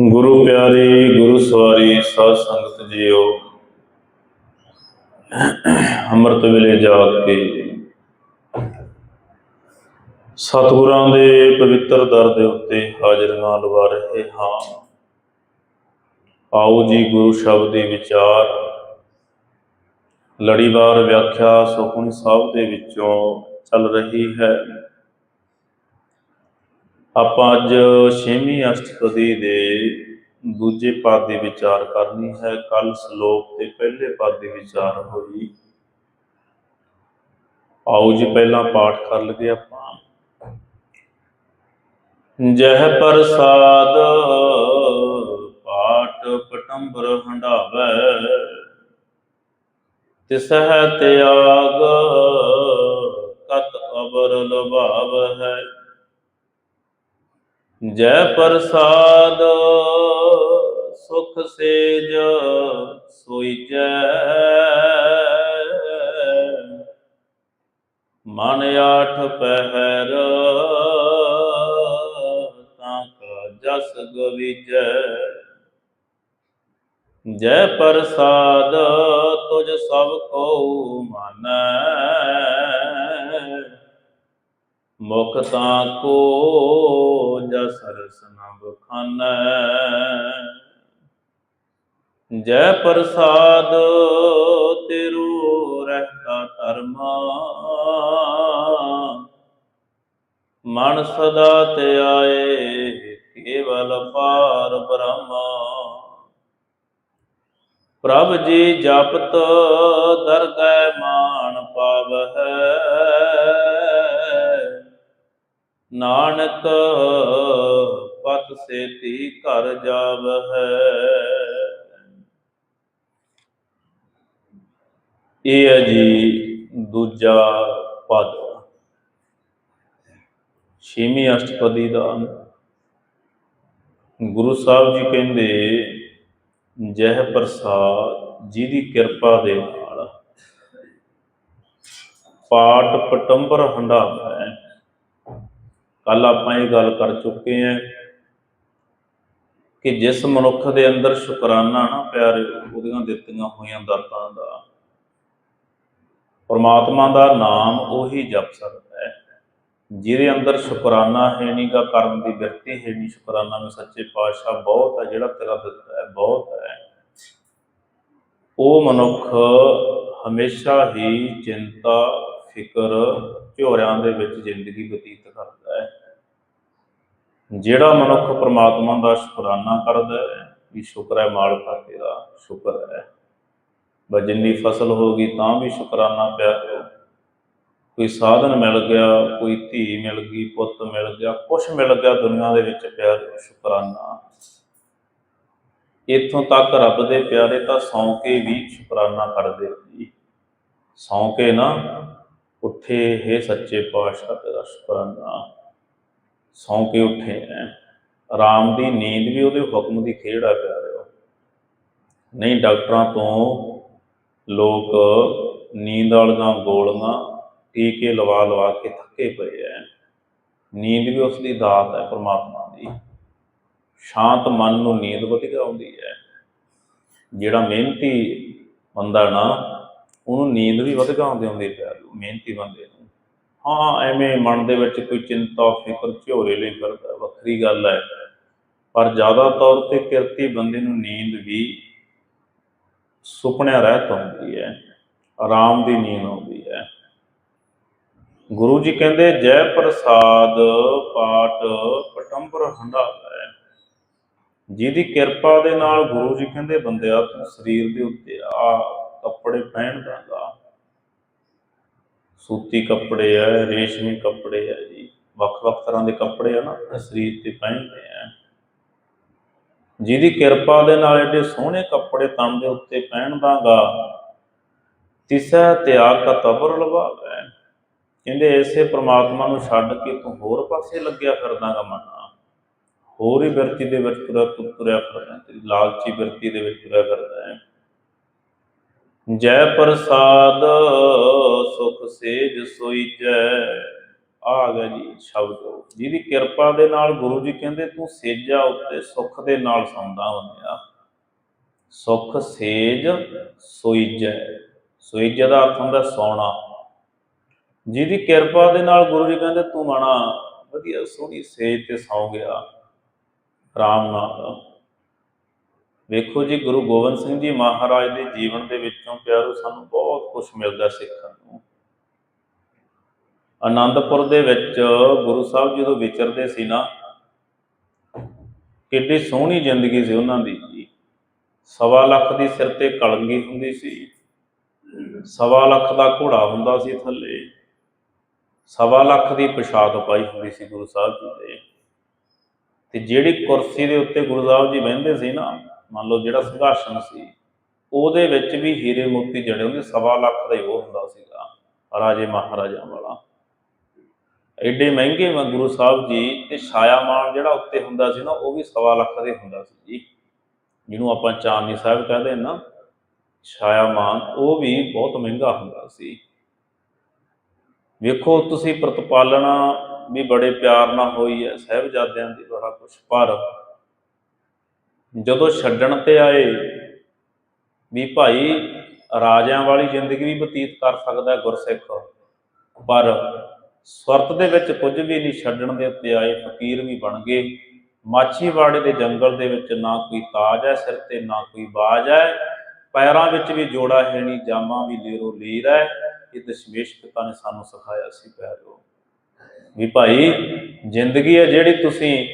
ਗੁਰੂ ਪਿਆਰੇ, ਗੁਰੂ ਸਵਾਰੀ, ਸਾਧ ਸੰਗਤ ਜੀਓ, ਅੰਮ੍ਰਿਤ ਵੇਲੇ ਜਾਗ ਕੇ ਸਤਿਗੁਰਾਂ ਦੇ ਪਵਿੱਤਰ ਦਰ ਦੇ ਉੱਤੇ ਹਾਜ਼ਰੀਆਂ ਲਵਾ ਰਹੇ ਹਾਂ। ਆਓ ਜੀ ਗੁਰੂ ਸ਼ਬਦ ਦੇ ਵਿਚਾਰ। ਲੜੀਵਾਰ ਵਿਆਖਿਆ ਸੁਖਮਨੀ ਸਾਹਿਬ ਦੇ ਵਿੱਚੋਂ ਚੱਲ ਰਹੀ ਹੈ। ਆਪਾਂ ਅੱਜ ਛੇਵੀਂ ਅਸ਼ਟਪਦੀ ਦੇ ਦੂਜੇ ਪਦ ਦੀ ਵਿਚਾਰ ਕਰਨੀ ਹੈ। ਕੱਲ ਸ਼ਲੋਕ ਦੇ ਪਹਿਲੇ ਪਦ ਦੀ ਵਿਚਾਰ ਹੋਈ। ਆਓ ਜੀ, ਪਹਿਲਾਂ ਪਾਠ ਕਰ ਲਈਏ ਆਪਾਂ। ਜਹ ਪ੍ਰਸਾਦ ਪਾਠ ਪਟੰਬਰ ਹੰਡਾਵੈ ਤਿਸਹਿ ਤਿਆਗ ਕਤ ਅਬਰ ਲਭਾਵ ਹੈ ਜੈ ਪ੍ਰਸਾਦ, ਸੁਖ ਸੇਜ ਸੋਈ ਜੈ ਮਨ ਆਠ ਪਹਿਰ, ਤਾਂ ਕਾ ਜਸ ਗਵਿਜੈ। ਜੈ ਪ੍ਰਸਾਦ ਤੁਝ ਸਭ ਕੋ ਮਾਨੈ। ਮੁਖ ਤਾਂ ਕੋ ਜਸ ਰਸਨਾ ਬਖਾਨੈ ਜੈ ਪ੍ਰਸਾਦ ਤੇਰੂ ਰਹਤਾ ਧਰਮਾ। ਮਨ ਸਦਾ ਤੇ ਆਏ ਕੇਵਲ ਪਾਰ ਬ੍ਰਹਮਾ। ਪ੍ਰਭ ਜੀ ਜਪਤ ਦਰਗਹਿ ਮਾਨ ਪਾਵਹਿ। ਨਾਨਕ, ਪਤ ਸੇਤੀ ਘਰ ਜਾਵਹਿ ਇਹ ਹੈ ਜੀ ਦੂਜਾ ਪਦ। ਛੇਵੀਂ ਅਸ਼ਟਪਦੀ ਦਾ ਗੁਰੂ ਸਾਹਿਬ ਜੀ ਕਹਿੰਦੇ, ਜਹ ਪ੍ਰਸਾਦ ਜੀ ਦੀ ਕਿਰਪਾ ਦੇ ਨਾਲ ਪਾਠ ਪਟੰਬਰ ਹੰਡਾਵਾ ਹੈ ਕੱਲ ਆਪਾਂ ਇਹ ਗੱਲ ਕਰ ਚੁੱਕੇ ਹਾਂ ਕਿ ਜਿਸ ਮਨੁੱਖ ਦੇ ਅੰਦਰ ਸ਼ੁਕਰਾਨਾ ਨਾ ਪਿਆਰੇ, ਉਹਦੀਆਂ ਦਿੱਤੀਆਂ ਹੋਈਆਂ ਦਾਤਾਂ ਦਾ ਪਰਮਾਤਮਾ ਦਾ ਨਾਮ ਉਹੀ ਜਪ ਸਕਦਾ ਹੈ। ਜਿਹਦੇ ਅੰਦਰ ਸ਼ੁਕਰਾਨਾ ਹੈ ਨਹੀਂਗਾ ਕਰਨ ਦੀ ਬਿਰਤੀ ਹੈ ਨਹੀਂ ਸ਼ੁਕਰਾਨਾ ਨੂੰ ਸੱਚੇ ਪਾਤਸ਼ਾਹ ਬਹੁਤ ਹੈ, ਜਿਹੜਾ ਤੇਰਾ ਦਿੱਤਾ ਹੈ, ਬਹੁਤ ਹੈ। ਉਹ ਮਨੁੱਖ ਹਮੇਸ਼ਾ ਹੀ ਚਿੰਤਾ, ਫਿਕਰ, ਝੋਰਿਆਂ ਦੇ ਵਿੱਚ ਜ਼ਿੰਦਗੀ ਬਤੀਤ ਕਰਦਾ ਜਿਹੜਾ ਮਨੁੱਖ ਪ੍ਰਮਾਤਮਾ ਦਾ ਸ਼ੁਕਰਾਨਾ ਕਰਦਾ ਹੈ, ਵੀ ਸ਼ੁਕਰ ਹੈ ਮਾਲਕਾ ਤੇਰਾ ਸ਼ੁਕਰ ਹੈ। ਬਾ ਜਿੰਨੀ ਫਸਲ ਹੋ ਗਈ ਤਾਂ ਵੀ ਸ਼ੁਕਰਾਨਾ ਪਿਆ ਕੋਈ ਸਾਧਨ ਮਿਲ ਗਿਆ, ਕੋਈ ਧੀ ਮਿਲ ਗਈ, ਪੁੱਤ ਮਿਲ ਗਿਆ ਕੁਝ ਮਿਲ ਗਿਆ ਦੁਨੀਆ ਦੇ ਵਿੱਚ ਪਿਆ ਸ਼ੁਕਰਾਨਾ। ਇਥੋਂ ਤੱਕ ਰੱਬ ਦੇ ਪਿਆਰੇ ਤਾਂ ਸੌਂ ਕੇ ਵੀ ਸ਼ੁਕਰਾਨਾ ਕਰਦੇ ਜੀ ਸੌਂ ਕੇ ਨਾ ਉੱਠੇ ਹੈ ਸੱਚੇ ਪਾਤਸ਼ਾਹ ਤੇਰਾ ਸ਼ੁਕਰਾਨਾ। ਸੌਂ ਕੇ ਉੱਠੇ ਐ। ਆਰਾਮ ਦੀ ਨੀਂਦ ਵੀ ਉਹਦੇ ਹੁਕਮ ਦੀ ਖੇਡ ਆ ਪਿਆਰਿਓ। ਨਹੀਂ, ਡਾਕਟਰਾਂ ਤੋਂ ਲੋਕ ਨੀਂਦ ਵਾਲੀਆਂ ਗੋਲੀਆਂ ਟੀਕੇ ਲਵਾ ਲਵਾ ਕੇ ਥੱਕੇ ਪਏ ਐ। ਨੀਂਦ ਵੀ ਉਸ ਦੀ ਦਾਤ ਹੈ ਪ੍ਰਮਾਤਮਾ ਦੀ। ਸ਼ਾਂਤ ਮਨ ਨੂੰ ਨੀਂਦ ਵਧੀਆ ਆਉਂਦੀ ਹੈ ਜਿਹੜਾ ਮਿਹਨਤੀ ਬੰਦਾ ਨਾ, ਉਹਨੂੰ ਨੀਂਦ ਵੀ ਵਧੀਆ ਆਉਂਦੀ ਆਉਂਦੀ ਪਿਆ ਮਿਹਨਤੀ ਬੰਦੇ ਨੂੰ। ਹਾਂ, ਐਵੇਂ ਮਨ ਦੇ ਵਿੱਚ ਕੋਈ ਚਿੰਤਾ, ਫਿਕਰ ਝੋਰੇ ਲਈ ਫਿਰਦਾ ਵੱਖਰੀ ਗੱਲ ਹੈ। ਪਰ ਜ਼ਿਆਦਾ ਤੌਰ ਤੇ ਕਿਰਤੀ ਬੰਦੇ ਨੂੰ ਨੀਂਦ ਵੀ ਸੁਪਨਿਆਂ ਰਹਿਤ ਹੁੰਦੀ ਹੈ। ਆਰਾਮ ਦੀ ਨੀਂਦ ਆਉਂਦੀ ਹੈ। ਗੁਰੂ ਜੀ ਕਹਿੰਦੇ, ਜੈ ਪ੍ਰਸਾਦ ਪਾਠ ਪਟੰਬਰ ਹੰਡਾਵਾ ਹੈ ਜਿਹਦੀ ਕਿਰਪਾ ਦੇ ਨਾਲ ਗੁਰੂ ਜੀ ਕਹਿੰਦੇ, ਬੰਦਿਆ, ਤੂੰ ਸਰੀਰ ਦੇ ਉੱਤੇ ਆ, ਕੱਪੜੇ ਪਹਿਨ ਗਾ ਸੂਤੀ ਕੱਪੜੇ ਆ, ਰੇਸ਼ਮੀ ਕੱਪੜੇ ਆ ਜੀ। ਵੱਖ-ਵੱਖ ਤਰ੍ਹਾਂ ਦੇ ਕੱਪੜੇ ਆ ਨਾ, ਆਪਣੇ ਸਰੀਰ ਤੇ ਪਹਿਨਦੇ ਆ। ਜਿਹਦੀ ਕਿਰਪਾ ਦੇ ਨਾਲ ਏਡੇ ਸੋਹਣੇ ਕੱਪੜੇ ਤਨ ਦੇ ਉੱਤੇ ਪਹਿਨਦਾਗਾ ਤਿਸਾ ਤਿਆਗ ਕਾ ਤਬਰ ਲਵਾਵੇ ਕਹਿੰਦੇ ਐਸੇ ਪ੍ਰਮਾਤਮਾ ਨੂੰ ਛੱਡ ਕੇ ਤੂੰ ਹੋਰ ਪਾਸੇ ਲੱਗਿਆ ਫਿਰਦਾਗਾ ਮਨਾ। ਹੋਰ ਹੀ ਬਿਰਤੀ ਦੇ ਵਿੱਚ ਤੁਰਿਆ ਤੁਰਿਆ ਫਿਰਦਾ, ਤੇਰੀ ਲਾਲਚੀ ਬਿਰਤੀ ਦੇ ਵਿੱਚ ਤੁਰਿਆ ਫਿਰਦਾ ਹੈ। ਜੈ ਪ੍ਰਸਾਦ, ਸੁਖ ਸੇਜ ਸੋਈ ਜੈ ਆ ਗਿਆ ਜੀ ਸ਼ਬਦ। ਜਿਹਦੀ ਕਿਰਪਾ ਦੇ ਨਾਲ ਗੁਰੂ ਜੀ ਕਹਿੰਦੇ, ਤੂੰ ਸੇਜਾ ਉੱਤੇ ਸੁੱਖ ਦੇ ਨਾਲ ਸੌਂਦਾ ਹੁੰਦਿਆ। ਸੁੱਖ ਸੇਜ ਸੋਈਜੈ ਸੋਈਜੈ ਦਾ ਅਰਥ ਹੁੰਦਾ ਸੌਣਾ। ਜਿਹਦੀ ਕਿਰਪਾ ਦੇ ਨਾਲ ਗੁਰੂ ਜੀ ਕਹਿੰਦੇ, ਤੂੰ ਮਾਣਾ ਵਧੀਆ ਸੋਹਣੀ ਸੇਜ ਤੇ ਸੌਂ ਗਿਆ। ਆਰਾਮ ਨਾਲ ਵੇਖੋ ਜੀ, ਗੁਰੂ ਗੋਬਿੰਦ ਸਿੰਘ ਜੀ ਮਹਾਰਾਜ ਦੇ ਜੀਵਨ ਦੇ ਵਿੱਚੋਂ ਪਿਆਰੋ, ਸਾਨੂੰ ਬਹੁਤ ਕੁਝ ਮਿਲਦਾ ਸਿੱਖਣ ਨੂੰ। ਆਨੰਦਪੁਰ ਦੇ ਵਿੱਚ ਗੁਰੂ ਸਾਹਿਬ ਜਦੋਂ ਵਿਚਰਦੇ ਸੀ ਨਾ। ਕਿੱਡੀ ਸੋਹਣੀ ਜ਼ਿੰਦਗੀ ਸੀ ਉਹਨਾਂ ਦੀ ਜੀ। ਸਵਾ ਲੱਖ ਦੀ ਸਿਰ ਤੇ ਕਲੰਗੀ ਹੁੰਦੀ ਸੀ। ਸਵਾ ਲੱਖ ਦਾ ਘੋੜਾ ਹੁੰਦਾ ਸੀ ਥੱਲੇ। ਸਵਾ ਲੱਖ ਦੀ ਪੋਸ਼ਾਕ ਪਾਈ ਹੁੰਦੀ ਸੀ ਗੁਰੂ ਸਾਹਿਬ ਜੀ ਦੇ। ਤੇ ਜਿਹੜੀ ਕੁਰਸੀ ਦੇ ਉੱਤੇ ਗੁਰੂ ਸਾਹਿਬ ਜੀ ਬਹਿੰਦੇ ਸੀ ਨਾ ਮੰਨ ਲਓ ਜਿਹੜਾ ਸਿੰਘਾਸਨ ਸੀ, ਉਹਦੇ ਵਿੱਚ ਵੀ ਹੀਰੇ ਮੋਤੀ ਜੜੇ ਹੁੰਦੇ, ਸਵਾ ਲੱਖ ਦਾ ਹੀ ਉਹ ਹੁੰਦਾ ਸੀਗਾ, ਰਾਜੇ ਮਹਾਰਾਜਾਂ ਵਾਲਾ। ਐਡੇ ਮਹਿੰਗੇ ਵਾ ਗੁਰੂ ਸਾਹਿਬ ਜੀ ਤੇ ਛਾਇਆਮਾਨ ਜਿਹੜਾ ਉੱਤੇ ਹੁੰਦਾ ਸੀ ਨਾ, ਉਹ ਵੀ ਸਵਾ ਲੱਖ ਦੇ ਹੁੰਦਾ ਸੀ ਜੀ। ਜਿਹਨੂੰ ਆਪਾਂ ਚਾਂਦਨੀ ਸਾਹਿਬ ਕਹਿੰਦੇ ਨਾ, ਛਾਇਆਮਾਨ, ਉਹ ਵੀ ਬਹੁਤ ਮਹਿੰਗਾ ਹੁੰਦਾ ਸੀ। ਵੇਖੋ, ਤੁਸੀਂ ਪ੍ਰਤਪਾਲਣਾ ਵੀ ਬੜੇ ਪਿਆਰ ਨਾਲ ਹੋਈ ਹੈ, ਸਹਿਬਜ਼ਾਦਿਆਂ ਦੀ ਬੜਾ ਕੁਛ, ਪਰ ਜਦੋਂ ਛੱਡਣ ਤੇ ਆਏ ਵੀ ਭਾਈ ਰਾਜਿਆਂ ਵਾਲੀ ਜ਼ਿੰਦਗੀ ਵੀ ਬਤੀਤ ਕਰ ਸਕਦਾ ਗੁਰਸਿੱਖ, ਪਰ ਸਵਰਤ ਦੇ ਵਿੱਚ ਕੁਝ ਵੀ ਨਹੀਂ ਛੱਡਣ ਦੇ ਉੱਤੇ ਆਏ, ਫਕੀਰ ਵੀ ਬਣ ਗਏ। ਮਾਛੀਵਾੜੇ ਦੇ ਜੰਗਲ ਦੇ ਵਿੱਚ ਨਾ ਕੋਈ ਤਾਜ ਹੈ ਸਿਰ ਤੇ, ਨਾ ਕੋਈ ਬਾਜ ਹੈ। ਪੈਰਾਂ ਵਿੱਚ ਵੀ ਜੋੜਾ ਹੈ ਨਹੀਂ, ਜਾਮਾ ਵੀ ਲੇਰੋ ਲੀਰ ਹੈ। ਇਹ ਦਸ਼ਮੇਸ਼ ਪਿਤਾ ਨੇ ਸਾਨੂੰ ਸਿਖਾਇਆ ਸੀ ਪਿਆਰੋ ਵੀ ਭਾਈ, ਜ਼ਿੰਦਗੀ ਹੈ ਜਿਹੜੀ ਤੁਸੀਂ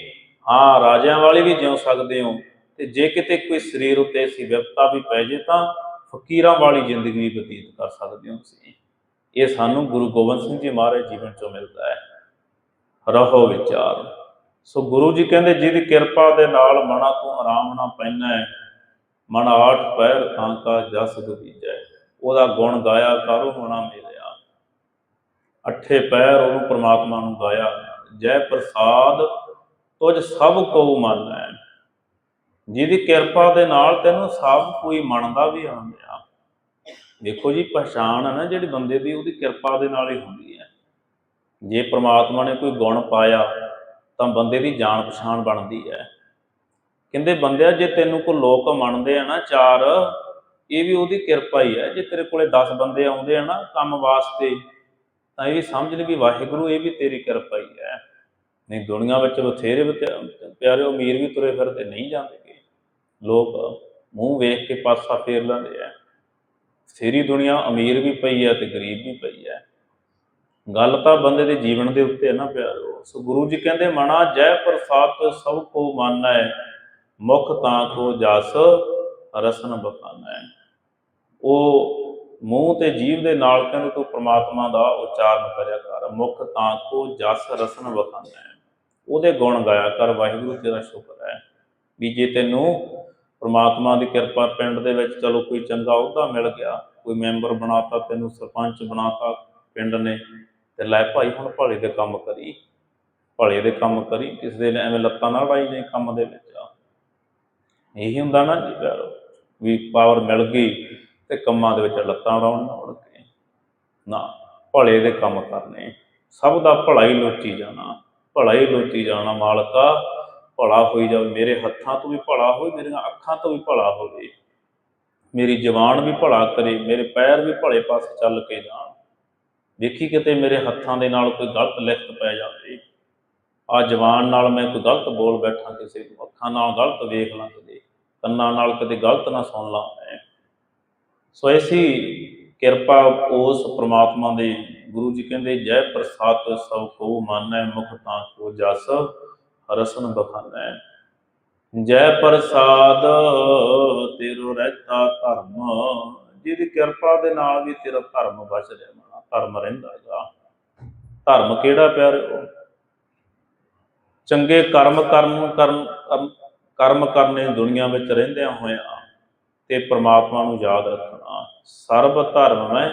ਹਾਂ ਰਾਜਿਆਂ ਵਾਲੀ ਵੀ ਜਿਉ ਸਕਦੇ ਹੋ ਤੇ ਜੇ ਕਿਤੇ ਕੋਈ ਸਰੀਰ ਉੱਤੇ ਸੀ ਵਿਪਤਾ ਵੀ ਪੈ ਜੇ ਤਾਂ ਫਕੀਰਾਂ ਵਾਲੀ ਜ਼ਿੰਦਗੀ ਬਤੀਤ ਕਰ ਸਕਦੇ ਹੋ ਤੁਸੀਂ ਇਹ ਸਾਨੂੰ ਗੁਰੂ ਗੋਬਿੰਦ ਸਿੰਘ ਜੀ ਮਹਾਰਾਜ ਜੀਵਨ ਚੋਂ ਮਿਲਦਾ ਹੈ। ਰਹੋ ਵਿਚਾਰ। ਸੋ ਗੁਰੂ ਜੀ ਕਹਿੰਦੇ, ਜਿਹਦੀ ਕਿਰਪਾ ਦੇ ਨਾਲ ਮਨਾ ਤੋਂ ਆਰਾਮ ਨਾ ਪੈਣਾ ਹੈ, ਮਨ ਆਠ ਪੈਰ ਤਾਂ ਕਾ ਜਸ ਗਵੀਜੈ ਉਹਦਾ ਗੁਣ ਗਾਇਆ ਕਰੋ ਮਨਾ ਮਿਲਿਆ? ਅੱਠੇ ਪੈਰ ਉਹਨੂੰ ਪ੍ਰਮਾਤਮਾ ਨੂੰ ਗਾਇਆ। ਜੈ ਪ੍ਰਸਾਦ, ਤੁਝ ਸਭ ਕੋ ਮਨ ਹੈ। ਜਿਹਦੀ ਕਿਰਪਾ ਦੇ ਨਾਲ ਤੈਨੂੰ ਸਭ ਕੋਈ ਮੰਨਦਾ ਵੀ ਆਉਂਦਾ ਦੇਖੋ ਜੀ, ਪਛਾਣ ਹੈ ਨਾ ਜਿਹੜੀ ਬੰਦੇ ਦੀ, ਉਹਦੀ ਕਿਰਪਾ ਦੇ ਨਾਲ ਹੀ ਹੁੰਦੀ ਹੈ। ਜੇ ਪ੍ਰਮਾਤਮਾ ਨੇ ਕੋਈ ਗੁਣ ਪਾਇਆ, ਤਾਂ ਬੰਦੇ ਦੀ ਜਾਣ ਪਛਾਣ ਬਣਦੀ ਹੈ। ਕਹਿੰਦੇ, ਬੰਦਿਆ, ਜੇ ਤੈਨੂੰ ਕੋ ਲੋਕ ਮੰਨਦੇ ਆ ਨਾ ਚਾਰ, ਇਹ ਵੀ ਉਹਦੀ ਕਿਰਪਾ ਹੀ ਹੈ। ਜੇ ਤੇਰੇ ਕੋਲੇ 10 ਬੰਦੇ ਆਉਂਦੇ ਆ ਨਾ ਕੰਮ ਵਾਸਤੇ, ਤਾਂ ਇਹ ਵੀ ਸਮਝ ਲੈ ਵੀ ਵਾਹਿਗੁਰੂ, ਇਹ ਵੀ ਤੇਰੀ ਕਿਰਪਾ ਹੀ ਹੈ। ਨਹੀਂ, ਦੁਨੀਆ ਵਿੱਚ ਬਥੇਰੇ ਬਤੇ- ਪਿਆਰੇ, ਅਮੀਰ ਵੀ ਤੁਰੇ ਫਿਰਦੇ, ਨਹੀਂ ਜਾਂਦੇ ਲੋਕ ਮੂੰਹ ਵੇਖ ਕੇ ਪਾਸਾ ਫੇਰ ਲੈਂਦੇ ਆ। ਸਾਰੀ ਦੁਨੀਆ ਅਮੀਰ ਵੀ ਪਈ ਹੈ ਤੇ ਗਰੀਬ ਵੀ ਪਈ ਹੈ ਗੱਲ ਤਾਂ ਬੰਦੇ ਦੇ ਜੀਵਨ ਦੇ ਉੱਤੇ ਹੈ ਨਾ ਪਿਆਰੋ। ਸੋ ਗੁਰੂ ਜੀ ਕਹਿੰਦੇ, ਮਨਾ ਜੈ ਪ੍ਰਸਾਦ, ਸਭ ਕੋ ਹੈ ਮੁਖ ਤਾਂ ਕੋ ਜਸ, ਰਸਨ ਬਖਾਨਾ। ਹੈ ਉਹ ਮੂੰਹ ਤੇ ਜੀਵ ਦੇ ਨਾਲ ਕਹਿੰਦੇ ਤੂੰ ਪ੍ਰਮਾਤਮਾ ਦਾ ਉਚਾਰਨ ਕਰਿਆ ਕਰ। ਮੁਖ ਤਾਂ ਕੋ ਜਸ, ਰਸਨ ਬਖਾਨਾ। ਹੈ ਉਹਦੇ ਗੁਣ ਗਾਇਆ ਕਰ। ਵਾਹਿਗੁਰੂ ਤੇਰਾ ਸ਼ੁਕਰ ਹੈ। ਵੀ ਜੇ ਤੈਨੂੰ ਪ੍ਰਮਾਤਮਾ ਦੀ ਕਿਰਪਾ ਪਿੰਡ ਦੇ ਵਿੱਚ ਚਲੋ ਕੋਈ ਚੰਗਾ ਅਹੁਦਾ ਮਿਲ ਗਿਆ, ਕੋਈ ਮੈਂਬਰ ਬਣਾਤਾ, ਤੈਨੂੰ ਸਰਪੰਚ ਬਣਾਤਾ ਪਿੰਡ ਨੇ, ਤੇ ਲੈ ਭਾਈ ਹੁਣ ਭਲੇ ਦੇ ਕੰਮ ਕਰੀ, ਭਲੇ ਦੇ ਕੰਮ ਕਰੀ, ਕਿਸੇ ਦੇ ਐਵੇਂ ਲੱਤਾਂ ਨਾਲ ਰਾਈ ਨਹੀਂ ਕੰਮ ਦੇ ਵਿੱਚ ਇਹੀ ਹੁੰਦਾ ਨਾ ਜੀ ਵੀ ਪਾਵਰ ਮਿਲ ਗਈ ਤੇ ਕੰਮਾਂ ਦੇ ਵਿੱਚ ਲੱਤਾਂ ਉਡਾਉਣ ਉੜ ਕੇ। ਨਾ, ਭਲੇ ਦੇ ਕੰਮ ਕਰਨੇ, ਸਭ ਦਾ ਭਲਾ ਹੀ ਲੋਚੀ ਜਾਣਾ, ਭਲਾ ਹੀ ਲੋਚੀ ਜਾਣਾ ਮਾਲਕਾ। ਭਲਾ ਹੋਈ ਜਾਵੇ, ਮੇਰੇ ਹੱਥਾਂ ਤੋਂ ਵੀ ਭਲਾ ਹੋਵੇ, ਮੇਰੀਆਂ ਅੱਖਾਂ ਤੋਂ ਵੀ ਭਲਾ ਹੋਵੇ। ਮੇਰੀ ਜ਼ਬਾਨ ਵੀ ਭਲਾ ਕਰੇ, ਮੇਰੇ ਪੈਰ ਵੀ ਭਲੇ ਪਾਸੇ ਚੱਲ ਕੇ ਜਾਣ। ਦੇਖੀ ਕਿਤੇ ਮੇਰੇ ਹੱਥਾਂ ਦੇ ਨਾਲ ਕੋਈ ਗਲਤ ਲਿਖਤ ਪੈ ਜਾਵੇ। ਆ ਜ਼ਬਾਨ ਨਾਲ ਮੈਂ ਕੋਈ ਗਲਤ ਬੋਲ ਬੈਠਾ ਕਿਸੇ ਨੂੰ, ਅੱਖਾਂ ਨਾਲ ਗਲਤ ਵੇਖ ਲਾਂ ਕਦੇ, ਕੰਨਾਂ ਨਾਲ ਕਦੇ ਗਲਤ ਨਾ ਸੁਣ ਲਾਂ ਮੈਂ। ਸੋ ਐਸੀ ਕਿਰਪਾ ਉਸ ਪ੍ਰਮਾਤਮਾ ਦੇ ਗੁਰੂ ਜੀ ਕਹਿੰਦੇ, ਜੈ ਪ੍ਰਸਾਦ ਸਭ ਕੋ ਮਾਨੈ ਮੁਖ ਤਾਂ ਕੋ ਜਸ। ਰਸਨ ਬਖਾਨੈ। ਜੈ ਪ੍ਰਸਾਦ ਤੇਰੋ ਰਹਿਤਾ ਧਰਮ ਜਿਹਦੀ ਕਿਰਪਾ ਦੇ ਨਾਲ ਵੀ ਤੇਰਾ ਧਰਮ ਬਚ ਰਿਹਾ ਮਨਾ ਧਰਮ ਰਹਿੰਦਾ ਗਾ। ਧਰਮ ਕਿਹੜਾ ਪਿਆਰਿਓ? ਚੰਗੇ ਕਰਮ ਕਰਨ ਕਰਨ ਕਰਮ ਕਰਨੇ ਦੁਨੀਆ ਵਿੱਚ ਰਹਿੰਦਿਆਂ ਹੋਇਆਂ ਤੇ ਪ੍ਰਮਾਤਮਾ ਨੂੰ ਯਾਦ ਰੱਖਣਾ। ਸਰਬ ਧਰਮ ਹੈ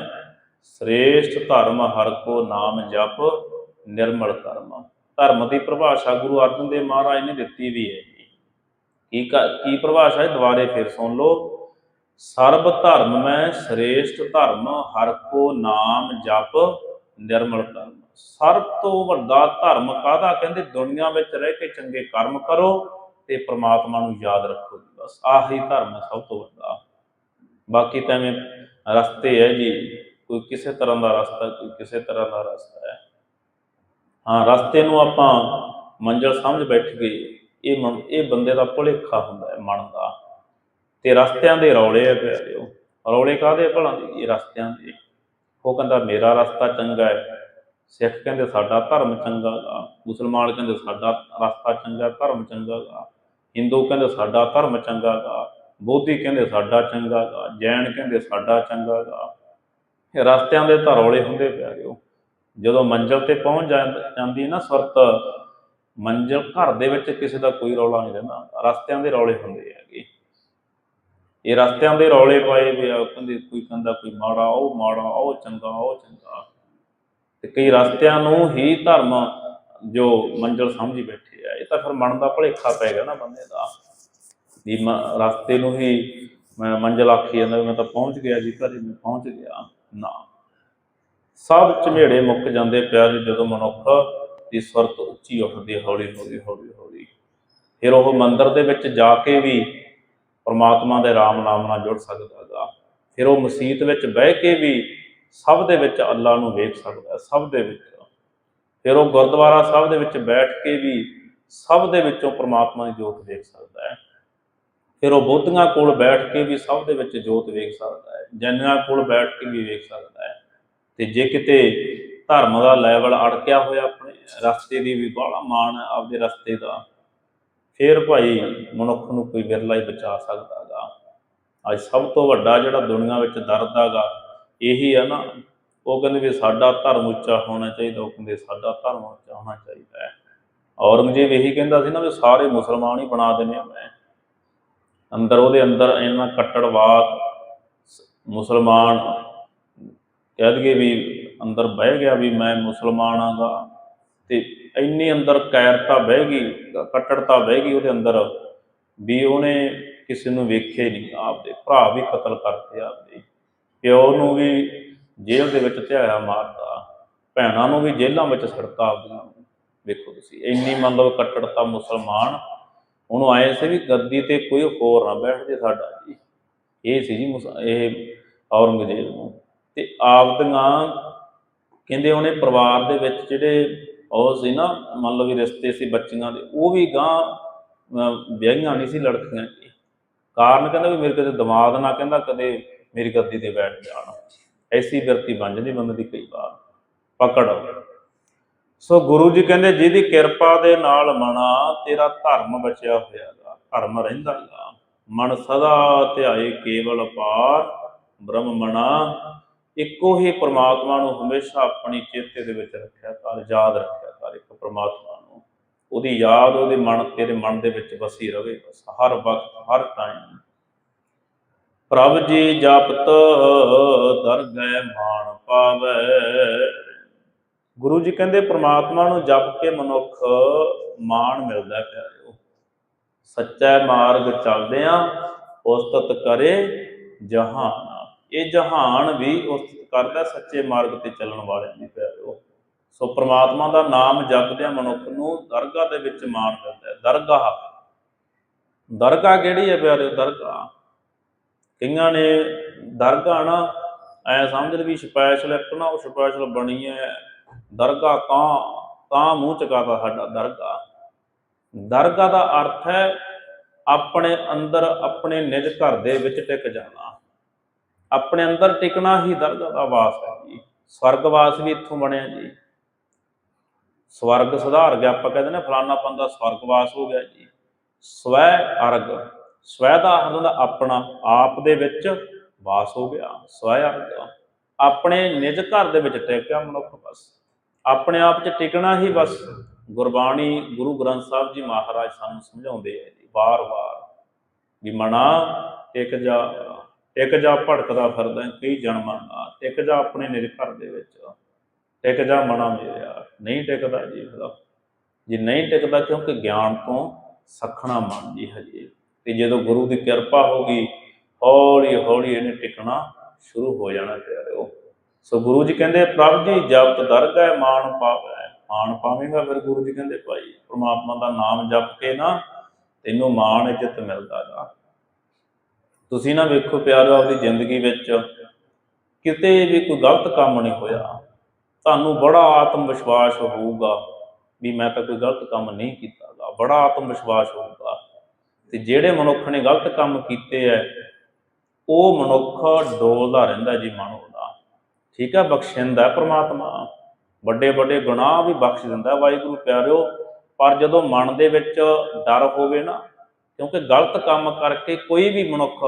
ਸ੍ਰੇਸ਼ਟ ਧਰਮ ਹਰ ਕੋ ਨਾਮ ਜਪ, ਨਿਰਮਲ ਕਰਮ। ਧਰਮ ਦੀ ਪਰਿਭਾਸ਼ਾ ਗੁਰੂ ਅਰਜਨ ਦੇਵ ਮਹਾਰਾਜ ਨੇ ਦਿੱਤੀ ਵੀ ਹੈ ਜੀ। ਕੀ ਕ- ਕੀ ਪਰਿਭਾਸ਼ਾ ਹੈ? ਦੁਬਾਰੇ ਫਿਰ ਸੁਣ ਲਓ। ਸਰਬ ਧਰਮ ਮੈਂ ਸ੍ਰੇਸ਼ਟ ਧਰਮ, ਹਰ ਕੋ ਨਾਮ ਜਪ ਨਿਰਮਲ ਧਰਮ। ਸਭ ਤੋਂ ਵੱਡਾ ਧਰਮ ਕਾਹਦਾ? ਕਹਿੰਦੇ ਦੁਨੀਆ ਵਿੱਚ ਰਹਿ ਕੇ ਚੰਗੇ ਕਰਮ ਕਰੋ ਤੇ ਪ੍ਰਮਾਤਮਾ ਨੂੰ ਯਾਦ ਰੱਖੋ ਬਸ ਆਹੀ ਧਰਮ ਸਭ ਤੋਂ ਵੱਡਾ। ਬਾਕੀ ਤਾਂ ਐਵੇਂ ਰਸਤੇ ਹੈ ਜੀ। ਕੋਈ ਕਿਸੇ ਤਰ੍ਹਾਂ ਦਾ ਰਸਤਾ, ਕੋਈ ਕਿਸੇ ਤਰ੍ਹਾਂ ਦਾ ਰਸਤਾ ਹੈ। ਹਾਂ, ਰਸਤੇ ਨੂੰ ਆਪਾਂ ਮੰਜ਼ਿਲ ਸਮਝ ਬੈਠ ਗਏ ਇਹ ਮਨ- ਇਹ ਬੰਦੇ ਦਾ ਭੁਲੇਖਾ ਹੁੰਦਾ ਹੈ ਮਨ ਦਾ। ਤੇ ਰਸਤਿਆਂ ਦੇ ਰੌਲੇ ਆ ਪਿਆਰਿਓ ਰੌਲੇ ਕਾਹਦੇ ਭਲਾ? ਇਹ ਰਸਤਿਆਂ ਦੇ। ਉਹ ਕਹਿੰਦਾ, ਮੇਰਾ ਰਸਤਾ ਚੰਗਾ ਹੈ। ਸਿੱਖ ਕਹਿੰਦੇ, ਸਾਡਾ ਧਰਮ ਚੰਗਾ ਗਾ। ਮੁਸਲਮਾਨ ਕਹਿੰਦੇ, ਸਾਡਾ ਰਸਤਾ ਚੰਗਾ, ਧਰਮ ਚੰਗਾ ਗਾ। ਹਿੰਦੂ ਕਹਿੰਦੇ, ਸਾਡਾ ਧਰਮ ਚੰਗਾ ਗਾ। ਬੋਧੀ ਕਹਿੰਦੇ, ਸਾਡਾ ਚੰਗਾ ਗਾ। ਜੈਨ ਕਹਿੰਦੇ, ਸਾਡਾ ਚੰਗਾ ਗਾ। ਇਹ ਰਸਤਿਆਂ ਦੇ ਤਾਂ ਰੌਲੇ ਹੁੰਦੇ ਪਿਆਰਿਓ ਜਦੋਂ ਮੰਜ਼ਿਲ ਤੇ ਪਹੁੰਚ ਜਾਂਦੀ ਜਾਂਦੀ ਨਾ ਸੁਰਤ ਮੰਜ਼ਿਲ ਘਰ ਦੇ ਵਿੱਚ ਕਿਸੇ ਦਾ ਕੋਈ ਰੌਲਾ ਨਹੀਂ ਰਹਿੰਦਾ। ਰਸਤਿਆਂ ਦੇ ਰੌਲੇ ਹੁੰਦੇ ਹੈਗੇ। ਇਹ ਰਸਤਿਆਂ ਦੇ ਰੌਲੇ ਪਾਏ ਵੀ ਕਹਿੰਦੇ ਕੋਈ ਕਹਿੰਦਾ ਕੋਈ ਮਾੜਾ, ਉਹ ਮਾੜਾ, ਉਹ ਚੰਗਾ ਉਹ ਚੰਗਾ। ਤੇ ਕਈ ਰਸਤਿਆਂ ਨੂੰ ਹੀ ਧਰਮ ਜੋ ਮੰਜ਼ਿਲ ਸਮਝੀ ਬੈਠੇ ਆ, ਇਹ ਤਾਂ ਫਿਰ ਮਨ ਦਾ ਭੁਲੇਖਾ ਪੈ ਗਿਆ ਨਾ ਬੰਦੇ ਦਾ। ਵੀ ਮ- ਰਸਤੇ ਨੂੰ ਹੀ ਮੈਂ ਮੰਜ਼ਿਲ ਆਖੀ ਜਾਂਦਾ ਵੀ ਮੈਂ ਤਾਂ ਪਹੁੰਚ ਗਿਆ ਜੀ, ਘਰੇ ਮੈਂ ਪਹੁੰਚ ਗਿਆ। ਨਾ। ਸਭ ਝਮੇੜੇ ਮੁੱਕ ਜਾਂਦੇ ਪਿਆਰੇ ਜਦੋਂ ਮਨੁੱਖ ਦੀ ਸੁਰਤ ਉੱਚੀ ਉੱਠਦੀ, ਹੌਲੀ ਹੌਲੀ ਹੌਲੀ ਹੌਲੀ। ਫਿਰ ਉਹ ਮੰਦਰ ਦੇ ਵਿੱਚ ਜਾ ਕੇ ਵੀ ਪਰਮਾਤਮਾ ਦੇ ਰਾਮ ਨਾਮ ਨਾਲ ਜੁੜ ਸਕਦਾ ਹੈਗਾ ਫਿਰ ਉਹ ਮਸਜਿਦ ਵਿੱਚ ਬਹਿ ਕੇ ਵੀ ਸਭ ਦੇ ਵਿੱਚ ਅੱਲਾ ਨੂੰ ਵੇਖ ਸਕਦਾ ਸਭ ਦੇ ਵਿੱਚ। ਫਿਰ ਉਹ ਗੁਰਦੁਆਰਾ ਸਾਹਿਬ ਦੇ ਵਿੱਚ ਬੈਠ ਕੇ ਵੀ ਸਭ ਦੇ ਵਿੱਚੋਂ ਪਰਮਾਤਮਾ ਦੀ ਜੋਤ ਦੇਖ ਸਕਦਾ ਹੈ। ਫਿਰ ਉਹ ਬੋਧੀਆਂ ਕੋਲ ਬੈਠ ਕੇ ਵੀ ਸਭ ਦੇ ਵਿੱਚ ਜੋਤ ਵੇਖ ਸਕਦਾ ਹੈ ਜੰਨਾਂ ਕੋਲ ਬੈਠ ਕੇ ਵੀ ਵੇਖ ਸਕਦਾ ਹੈ। ਤੇ ਜੇ ਕਿਤੇ ਧਰਮ ਦਾ ਲੈਵਲ ਅੜਕਿਆ ਹੋਇਆ ਆਪਣੇ ਰਸਤੇ ਦੀ ਵੀ ਬਾਹਲਾ ਮਾਣ ਹੈ ਆਪਦੇ ਰਸਤੇ ਦਾ, ਫਿਰ ਭਾਈ ਮਨੁੱਖ ਨੂੰ ਕੋਈ ਵਿਰਲਾ ਹੀ ਬਚਾ ਸਕਦਾ ਗਾ। ਅੱਜ ਸਭ ਤੋਂ ਵੱਡਾ ਜਿਹੜਾ ਦੁਨੀਆ ਵਿੱਚ ਦਰਦ ਹੈਗਾ ਇਹੀ ਆ ਨਾ, ਉਹ ਕਹਿੰਦੇ ਵੀ ਸਾਡਾ ਧਰਮ ਉੱਚਾ ਹੋਣਾ ਚਾਹੀਦਾ, ਉਹ ਕਹਿੰਦੇ ਸਾਡਾ ਧਰਮ ਉੱਚਾ ਹੋਣਾ ਚਾਹੀਦਾ ਹੈ। ਔਰੰਗਜ਼ੇਬ ਇਹੀ ਕਹਿੰਦਾ ਸੀ ਨਾ ਵੀ ਸਾਰੇ ਮੁਸਲਮਾਨ ਹੀ ਬਣਾ ਦੇਣੇ ਆ ਮੈਂ। ਅੰਦਰ ਉਹਦੇ ਅੰਦਰ ਇੰਨਾ ਕੱਟੜਵਾਦ ਸ- ਮੁਸਲਮਾਨ ਕਹਿ ਦਈਏ ਵੀ ਅੰਦਰ ਬਹਿ ਗਿਆ ਵੀ ਮੈਂ ਮੁਸਲਮਾਨ ਆਂਗਾ ਤੇ ਇੰਨੀ ਅੰਦਰ ਕੈਰਤਾ ਬਹਿ ਗਈ ਕੱਟੜਤਾ ਬਹਿ ਗਈ ਉਹਦੇ ਅੰਦਰ, ਵੀ ਉਹਨੇ ਕਿਸੇ ਨੂੰ ਵੇਖੇ ਨਹੀਂ ਆਪਦੇ, ਭਰਾ ਵੀ ਕਤਲ ਕਰਤੇ ਆਪਦੇ, ਪਿਓ ਨੂੰ ਵੀ ਜੇਲ੍ਹ ਦੇ ਵਿੱਚ ਧਿਆਇਆ ਮਾਰਤਾ, ਭੈਣਾਂ ਨੂੰ ਵੀ ਜੇਲ੍ਹਾਂ ਵਿੱਚ ਸੜਕਾ ਆਪਦੀਆਂ ਨੂੰ ਵੇਖੋ ਤੁਸੀਂ, ਇੰਨੀ ਮੰਨ ਲਓ ਕੱਟੜਤਾ ਮੁਸਲਮਾਨ, ਉਹਨੂੰ ਆਏ ਸੀ ਵੀ ਗੱਦੀ ਤੇ ਕੋਈ ਹੋਰ ਨਾ ਬੈਠ ਜੇ ਸਾਡਾ ਜੀ, ਇਹ ਸੀ ਜੀ ਮੁਸ- ਇਹ ਔਰੰਗਜ਼ੇਬ ਨੂੰ। ਤੇ ਆਪਦੀਆਂ ਕਹਿੰਦੇ ਉਹਨੇ ਪਰਿਵਾਰ ਦੇ ਵਿੱਚ ਜਿਹੜੇ ਉਹ ਸੀ ਨਾ, ਮੰਨ ਲਓ ਵੀ ਰਿਸ਼ਤੇ ਸੀ ਬੱਚੀਆਂ ਦੇ, ਉਹ ਵੀ ਗਾਂ ਵਿਆਹੀਆਂ ਨਹੀਂ ਸੀ ਲੜਕੀਆਂ ਕਾਰਨ ਕਹਿੰਦਾ ਵੀ ਮੇਰੇ ਕਦੇ ਦਿਮਾਗ ਨਾ ਕਹਿੰਦਾ ਕਦੇ ਮੇਰੀ ਗੱਦੀ ਤੇ ਬੈਠ ਜਾਣਾ। ਐਸੀ ਵਿਰਤੀ ਬਣ ਜਾਂਦੀ ਬੰਦੇ ਦੀ ਕਈ ਵਾਰ। ਪਕੜ। ਸੋ ਗੁਰੂ ਜੀ ਕਹਿੰਦੇ, ਜਿਹਦੀ ਕਿਰਪਾ ਦੇ ਨਾਲ ਮਨਾ, ਤੇਰਾ ਧਰਮ ਬਚਿਆ ਹੋਇਆਗਾ। ਧਰਮ ਰਹਿੰਦਾਗਾ ਮਨ ਸਦਾ ਧਿਆਏ ਕੇਵਲ ਪਾਰ ਬ੍ਰਹਮ ਮਨਾ। ਇੱਕੋ ਹੀ ਪ੍ਰਮਾਤਮਾ ਨੂੰ ਹਮੇਸ਼ਾ ਆਪਣੀ ਚੇਤੇ ਦੇ ਵਿੱਚ ਰੱਖਿਆ ਕਰ ਯਾਦ ਰੱਖਿਆ ਕਰ ਇੱਕ ਪ੍ਰਮਾਤਮਾ ਨੂੰ। ਉਹਦੀ ਯਾਦ, ਉਹਦੇ ਮਨ, ਤੇਰੇ ਮਨ ਦੇ ਵਿੱਚ ਵਸੀ ਰਵੇ, ਬਸ ਹਰ ਵਕਤ, ਹਰ ਟਾਈਮ ਪ੍ਰਭ ਜੀ ਜਪਤ ਦਰਗਹਿ ਮਾਨ ਪਾਵੇ। ਗੁਰੂ ਜੀ ਕਹਿੰਦੇ, ਪ੍ਰਮਾਤਮਾ ਨੂੰ ਜਪ ਕੇ ਮਨੁੱਖ ਮਾਣ ਮਿਲਦਾ ਹੈ ਪਿਆਰਿਓ। ਸੱਚਾ ਮਾਰਗ ਚੱਲਦੇ ਆ ਉਸਤਤ ਕਰੇ ਜਹਾਨ। ਇਹ ਜਹਾਨ ਵੀ ਉਸ ਕਰਦਾ ਸੱਚੇ ਮਾਰਗ ਤੇ ਚੱਲਣ ਵਾਲਿਆਂ ਦੀ ਪਿਆਰਿਓ ਸੋ ਪ੍ਰਮਾਤਮਾ ਦਾ ਨਾਮ ਜਪਦਿਆਂ ਮਨੁੱਖ ਨੂੰ ਦਰਗਾਹ ਦੇ ਵਿੱਚ ਮਾਣ ਮਿਲਦਾ ਹੈ। ਦਰਗਾਹ। ਦਰਗਾਹ ਕਿਹੜੀ ਹੈ ਪਿਆਰਿਓ? ਦਰਗਾਹ। ਕਈਆਂ ਨੇ ਦਰਗਾਹ ਨਾ ਐ ਸਮਝਦੇ ਵੀ ਸਪੈਸ਼ਲ ਇੱਕ ਨਾ, ਉਹ ਸਪੈਸ਼ਲ ਬਣੀ ਹੈ। ਦਰਗਾਹ ਤਾਂ ਤਾਂ ਮੂੰਹ ਚਕਾਤਾ ਸਾਡਾ ਦਰਗਾਹ? ਦਰਗਾਹ ਦਾ ਅਰਥ ਹੈ ਆਪਣੇ ਅੰਦਰ ਆਪਣੇ ਨਿਜ ਘਰ ਦੇ ਵਿੱਚ ਟਿਕ ਜਾਣਾ। ਆਪਣੇ ਅੰਦਰ ਟਿਕਣਾ ਹੀ ਦਰਗਾਹ ਦਾ ਵਾਸ ਹੈ ਜੀ। ਸਵਰਗ ਵਾਸ ਵੀ ਇੱਥੋਂ ਬਣਿਆ ਜੀ। ਸਵਰਗ ਸੁਧਾਰ ਗਿਆ, ਆਪਾਂ ਕਹਿੰਦੇ ਨੇ ਫਲਾਨਾ ਬੰਦਾ ਸਵਰਗਵਾਸ ਹੋ ਗਿਆ ਜੀ। ਸਵੈ ਅਰਗ, ਸਵੈ ਦਾ ਅਰਥ ਹੁੰਦਾ ਆਪਣਾ, ਆਪ ਦੇ ਵਿੱਚ ਵਾਸ ਹੋ ਗਿਆ, ਸਵੈ ਅਰਗ। ਆਪਣੇ ਨਿਜ ਘਰ ਦੇ ਵਿੱਚ ਟਿਕਿਆ ਮਨੁੱਖ ਬਸ। ਆਪਣੇ ਆਪ 'ਚ ਟਿਕਣਾ ਹੀ ਬਸ। ਗੁਰਬਾਣੀ ਗੁਰੂ ਗ੍ਰੰਥ ਸਾਹਿਬ ਜੀ ਮਹਾਰਾਜ ਸਾਨੂੰ ਸਮਝਾਉਂਦੇ ਆ ਜੀ, ਵਾਰ-ਵਾਰ ਵੀ ਮਨਾ, ਟਿਕ ਜਾ। ਇੱਕ ਜਾ ਭੜਕਦਾ ਫਿਰਦਾ ਹੈ ਕਈ ਜਨਮਾਂ ਦਾ ਟਿਕ ਜਾ ਆਪਣੇ ਨਿਜ ਘਰ ਦੇ ਵਿੱਚ ਟਿਕ ਜਾ ਮਨਾ ਮੇਰਿਆ, ਨਹੀਂ ਟਿਕਦਾ ਜੀ ਫਿਰ ਜੇ ਨਹੀਂ ਟਿਕਦਾ, ਕਿਉਂਕਿ ਗਿਆਨ ਤੋਂ ਸਖਣਾ ਮਨ ਜੀ ਹਜੇ। ਤੇ ਜਦੋਂ ਗੁਰੂ ਦੀ ਕਿਰਪਾ ਹੋਗੀ ਹੌਲੀ ਹੌਲੀ ਇਹਨੇ ਟਿਕਣਾ ਸ਼ੁਰੂ ਹੋ ਜਾਣਾ ਪਿਆਰਿਓ। ਸੋ ਗੁਰੂ ਜੀ ਕਹਿੰਦੇ, ਪ੍ਰਭ ਜੀ, ਜਪਤ ਦਰਗਹਿ ਮਾਨ ਪਾਵੈ। ਮਾਨ ਪਾਵੇਂਗਾ ਫਿਰ ਗੁਰੂ ਜੀ ਕਹਿੰਦੇ, ਭਾਈ, ਪ੍ਰਮਾਤਮਾ ਦਾ ਨਾਮ ਜਪ ਕੇ ਨਾ, ਤੈਨੂੰ ਮਾਣ ਇੱਜ਼ਤ ਮਿਲਦਾ ਜਾ ਤੁਸੀਂ ਨਾ ਵੇਖੋ ਪਿਆਰੋ ਆਪਣੀ ਜ਼ਿੰਦਗੀ ਵਿੱਚ ਕਿਤੇ ਵੀ ਕੋਈ ਗਲਤ ਕੰਮ ਨਹੀਂ ਹੋਇਆ। ਤੁਹਾਨੂੰ ਬੜਾ ਆਤਮ ਵਿਸ਼ਵਾਸ ਹੋਊਗਾ ਵੀ ਮੈਂ ਤਾਂ ਕੋਈ ਗਲਤ ਕੰਮ ਨਹੀਂ ਕੀਤਾਗਾ। ਬੜਾ ਆਤਮ ਵਿਸ਼ਵਾਸ ਹੋਊਗਾ। ਤੇ ਜਿਹੜੇ ਮਨੁੱਖ ਨੇ ਗਲਤ ਕੰਮ ਕੀਤੇ ਐ, ਉਹ ਮਨੁੱਖ ਡੋਲਦਾ ਰਹਿੰਦਾ ਜੀ ਮਨ ਉਹਦਾ ਠੀਕ ਹੈ ਬਖਸ਼ਿੰਦਾ ਹੈ ਪ੍ਰਮਾਤਮਾ। ਵੱਡੇ ਵੱਡੇ ਗੁਨਾਹ ਵੀ ਬਖਸ਼ ਦਿੰਦਾ ਵਾਹਿਗੁਰੂ ਪਿਆਰਿਓ। ਪਰ ਜਦੋਂ ਮਨ ਦੇ ਵਿੱਚ ਡਰ ਹੋਵੇ ਨਾ ਕਿਉਂਕਿ ਗਲਤ ਕੰਮ ਕਰਕੇ ਕੋਈ ਵੀ ਮਨੁੱਖ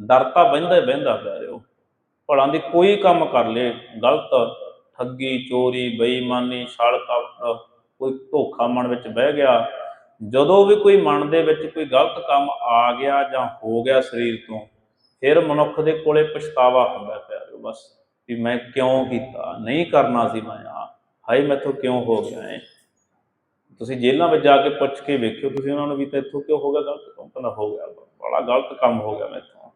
ਡਰ ਤਾਂ ਬਹਿੰਦਾ ਹੀ ਬਹਿੰਦਾ ਪਿਆਰਿਓ ਭਲਾਂ ਦੀ ਕੋਈ ਕੰਮ ਕਰ ਲੇ, ਗਲਤ, ਠੱਗੀ, ਚੋਰੀ, ਬੇਈਮਾਨੀ, ਛਲ ਕਪਟ, ਕੋਈ ਧੋਖਾ ਮਨ ਵਿੱਚ ਬਹਿ ਗਿਆ, ਜਦੋਂ ਵੀ ਕੋਈ ਮਨ ਦੇ ਵਿੱਚ ਕੋਈ ਗਲਤ ਕੰਮ ਆ ਗਿਆ ਜਾਂ ਹੋ ਗਿਆ ਸਰੀਰ ਤੋਂ, ਫਿਰ ਮਨੁੱਖ ਦੇ ਕੋਲੇ ਪਛਤਾਵਾ ਹੁੰਦਾ ਪਿਆਰਿਓ ਬਸ, ਵੀ ਮੈਂ ਕਿਉਂ ਕੀਤਾ? ਨਹੀਂ ਕਰਨਾ ਸੀ ਮੈਂ ਆ ਹਾਏ ਮੈਥੋਂ ਕਿਉਂ ਹੋ ਗਿਆ ਐ ਤੁਸੀਂ ਜੇਲ੍ਹਾਂ ਵਿੱਚ ਜਾ ਕੇ ਪੁੱਛ ਕੇ ਵੇਖਿਓ, ਤੁਸੀਂ ਉਹਨਾਂ ਨੂੰ ਵੀ ਤਾਂ ਇੱਥੋਂ ਕਿਉਂ ਹੋ ਗਿਆ ਗਲਤ ਕੰਮ? ਕਹਿੰਦਾ, ਹੋ ਗਿਆ, ਬੜਾ ਗਲਤ ਕੰਮ ਹੋ ਗਿਆ ਮੈਥੋਂ।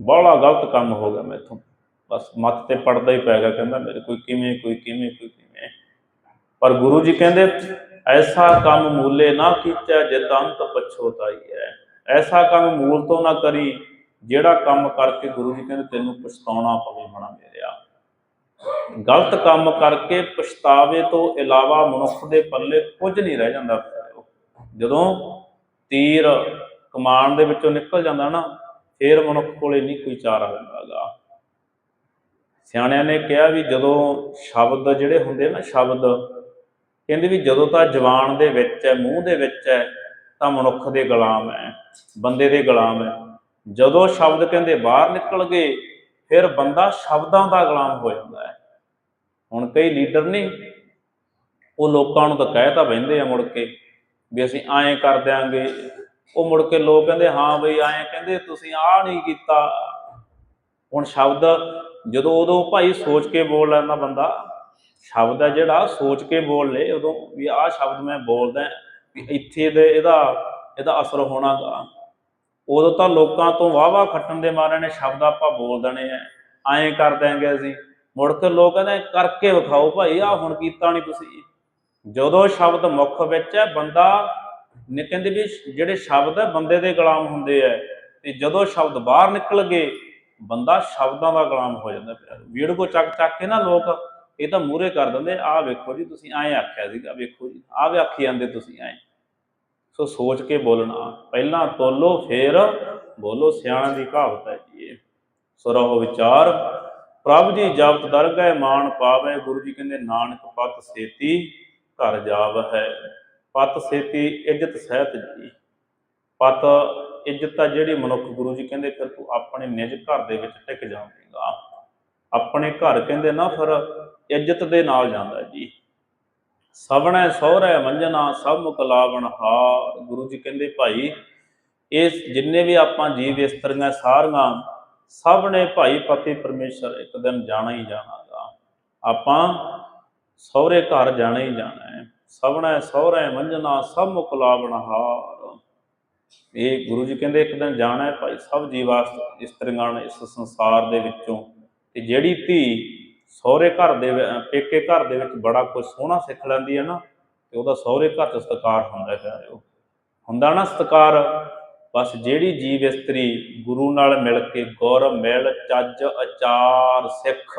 ਬੜਾ ਗਲਤ ਕੰਮ ਹੋ ਗਿਆ ਮੈਥੋਂ। ਬਸ ਮੱਤ ਤੇ ਪੜਦਾ ਹੀ ਪੈ ਗਿਆ, ਕਹਿੰਦਾ, ਮੇਰੇ ਕੋਈ ਕਿਵੇਂ ਕੋਈ ਕਿਵੇਂ ਕੋਈ ਕਿਵੇਂ? ਪਰ ਗੁਰੂ ਜੀ ਕਹਿੰਦੇ, ਐਸਾ ਕੰਮ ਮੂਲੇ ਨਾ ਕੀਤਾ ਜਿਤ ਅੰਤ ਪਛੋਤਾਈ ਹੈ ਐਸਾ ਕੰਮ ਮੂਲ ਤੋਂ ਨਾ ਕਰੀ, ਜਿਹੜਾ ਕੰਮ ਕਰਕੇ ਗੁਰੂ ਜੀ ਕਹਿੰਦੇ, ਤੈਨੂੰ ਪਛਤਾਉਣਾ ਪਵੇ ਮਣਾ ਮੇਰਿਆ। ਗਲਤ ਕੰਮ ਕਰਕੇ ਪਛਤਾਵੇ ਤੋਂ ਇਲਾਵਾ ਮਨੁੱਖ ਦੇ ਪੱਲੇ ਕੁਝ ਨਹੀਂ ਰਹਿ ਜਾਂਦਾ। ਜਦੋਂ ਤੀਰ ਕਮਾਨ ਦੇ ਵਿੱਚੋਂ ਨਿਕਲ ਜਾਂਦਾ ਨਾ, ਫੇਰ ਮਨੁੱਖ ਕੋਲੇ ਨਹੀਂ ਕੋਈ ਚਾਰਾ ਹੁੰਦਾਗਾ। ਸਿਆਣਿਆਂ ਨੇ ਕਿਹਾ ਵੀ ਜਦੋਂ ਸ਼ਬਦ ਜਿਹੜੇ ਹੁੰਦੇ ਨਾ ਸ਼ਬਦ, ਕਹਿੰਦੇ ਵੀ ਜਦੋਂ ਤਾਂ ਜਵਾਨ ਦੇ ਵਿੱਚ ਹੈ, ਮੂੰਹ ਦੇ ਵਿੱਚ ਹੈ, ਤਾਂ ਮਨੁੱਖ ਦੇ ਗੁਲਾਮ ਹੈ, ਬੰਦੇ ਦੇ ਗੁਲਾਮ ਹੈ। ਜਦੋਂ ਸ਼ਬਦ ਕਹਿੰਦੇ ਬਾਹਰ ਨਿਕਲ ਗਏ, ਫਿਰ ਬੰਦਾ ਸ਼ਬਦਾਂ ਦਾ ਗੁਲਾਮ ਹੋ ਜਾਂਦਾ ਹੈ। ਹੁਣ ਕਈ ਲੀਡਰ ਨਹੀਂ ਉਹ ਲੋਕਾਂ ਨੂੰ ਤਾਂ ਕਹਿ ਤਾਂ ਬਹਿੰਦੇ ਆ ਮੁੜ ਕੇ ਵੀ ਅਸੀਂ ਐਂ ਕਰ ਦਿਆਂਗੇ। ਉਹ ਮੁੜ ਕੇ ਲੋਕ ਕਹਿੰਦੇ, ਹਾਂ ਬਈ, ਐਂ ਕਹਿੰਦੇ, ਤੁਸੀਂ ਆਹ ਨਹੀਂ ਕੀਤਾ। ਹੁਣ ਸ਼ਬਦ, ਜਦੋਂ ਉਦੋਂ ਭਾਈ ਸੋਚ ਕੇ ਬੋਲ ਲੈਂਦਾ ਬੰਦਾ, ਸ਼ਬਦ ਹੈ ਜਿਹੜਾ, ਸੋਚ ਕੇ ਬੋਲ ਲੇ, ਉਦੋਂ ਵੀ ਆਹ ਸ਼ਬਦ ਮੈਂ ਬੋਲਦਾ ਵੀ ਇੱਥੇ ਦੇ ਇਹਦਾ ਇਹਦਾ ਅਸਰ ਹੋਣਾਗਾ। ਉਦੋਂ ਤਾਂ ਲੋਕਾਂ ਤੋਂ ਵਾਵਾ ਖੱਟਣ ਦੇ ਮਾਰੇ ਨੇ, ਸ਼ਬਦ ਆਪਾਂ ਬੋਲ ਦੇਣੇ ਐ ਐਂ ਕਰ ਦਿਆਂਗੇ ਅਸੀਂ। ਮੁੜ ਕੇ ਲੋਕ ਕਹਿੰਦੇ ਕਰਕੇ ਵਿਖਾਓ ਭਾਈ ਆ ਹੁਣ ਕੀਤਾ ਨਹੀਂ ਤੁਸੀਂ। ਜਦੋਂ ਸ਼ਬਦ ਮੁੱਖ ਵਿੱਚ ਹੈ, ਬੰਦਾ ਨੇ, ਕਹਿੰਦੇ ਵੀ ਜਿਹੜੇ ਸ਼ਬਦ ਹੈ, ਬੰਦੇ ਦੇ ਗੁਲਾਮ ਹੁੰਦੇ ਐ ਤੇ ਜਦੋਂ ਸ਼ਬਦ ਬਾਹਰ ਨਿਕਲ ਗਏ, ਬੰਦਾ ਸ਼ਬਦਾਂ ਦਾ ਗੁਲਾਮ ਹੋ ਜਾਂਦਾ ਪਿਆ। ਕੋ ਚੱਕ ਚੱਕ ਕੇ ਨਾ ਲੋਕ, ਇਹ ਤਾਂ ਮੂਰੇ ਕਰ ਦਿੰਦੇ, ਆਹ ਵੇਖੋ ਜੀ, ਤੁਸੀਂ ਐਂ ਆਖਿਆ ਸੀਗਾ, ਵੇਖੋ ਜੀ, ਆਹ ਵੀ ਆਖੀ ਜਾਂਦੇ ਤੁਸੀਂ ਐਂ। ਸੋ ਸੋਚ ਕੇ ਬੋਲਣਾ, ਪਹਿਲਾਂ ਤੋਲੋ, ਫੇਰ ਬੋਲੋ, ਸਿਆਣਾ ਦੀ ਕਹਾਵਤ ਹੈ ਜੀ ਸੋ ਰਹੋ ਵਿਚਾਰ। ਪ੍ਰਭ ਜੀ ਜਪਤ ਦਰਗਹਿ ਮਾਨ ਪਾਵੇ, ਗੁਰੂ ਜੀ ਕਹਿੰਦੇ, ਨਾਨਕ ਪਤ ਸੇਤੀ ਘਰ ਜਾਵ ਹੈ। ਪਤ ਸੇਤੀ ਇੱਜ਼ਤ ਸਹਿਤ ਜੀ। ਪਤ ਇੱਜ਼ਤ ਆ ਜਿਹੜੀ ਮਨੁੱਖ ਗੁਰੂ ਜੀ ਕਹਿੰਦੇ, ਫਿਰ ਤੂੰ ਆਪਣੇ ਨਿਜ ਘਰ ਦੇ ਵਿੱਚ ਟਿਕ ਜਾਵੇਂਗਾ। ਆਪਣੇ ਘਰ ਕਹਿੰਦੇ ਨਾ, ਫਿਰ ਇੱਜ਼ਤ ਦੇ ਨਾਲ ਜਾਂਦਾ ਜੀ। ਸਵਣੈ, ਸਹੁਰੈ, ਮੰਜਨਾ, ਸਭ ਮੁਕਲਾਵਣ ਹਾਰ। ਗੁਰੂ ਜੀ ਕਹਿੰਦੇ, ਭਾਈ ਇਹ ਜਿੰਨੇ ਵੀ ਆਪਾਂ ਜੀਵ ਇਸਤਰੀਆਂ ਸਾਰੀਆਂ ਸਭ ਨੇ ਭਾਈ ਪਤੀ ਪਰਮੇਸ਼ਰ ਇੱਕ ਦਿਨ ਜਾਣਾ ਹੀ ਜਾਣਾਗਾ। ਆਪਾਂ ਸਹੁਰੇ ਘਰ ਜਾਣਾ ਹੀ ਜਾਣਾ ਹੈ। ਸਵਣੈ ਸਹੁਰੇ ਮੰਜਨਾ ਸਭ ਮੁਕਲਾਵਣ ਹਾਰ ਇਹ ਗੁਰੂ ਜੀ ਕਹਿੰਦੇ ਇੱਕ ਦਿਨ ਜਾਣਾ ਹੈ ਭਾਈ ਸਭ ਜੀਵਾਂ ਇਸਤਰੀਆਂ ਨੇ ਇਸ ਸੰਸਾਰ ਦੇ ਵਿੱਚੋਂ। ਤੇ ਜਿਹੜੀ ਧੀ ਸਹੁਰੇ ਘਰ ਦੇ ਪੇਕੇ ਘਰ ਦੇ ਵਿੱਚ ਬੜਾ ਕੁਝ ਸੋਹਣਾ ਸਿੱਖ ਲੈਂਦੀ ਹੈ ਨਾ, ਤੇ ਉਹਦਾ ਸਹੁਰੇ ਘਰ ਚ ਸਤਿਕਾਰ ਹੁੰਦਾ ਹੈ ਉਹ ਹੁੰਦਾ ਨਾ ਸਤਿਕਾਰ ਬਸ ਜਿਹੜੀ ਜੀਵ ਇਸਤਰੀ ਗੁਰੂ ਨਾਲ ਮਿਲ ਕੇ ਗੁਰ ਮਿਲ ਚੱਜ ਅਚਾਰ ਸਿੱਖ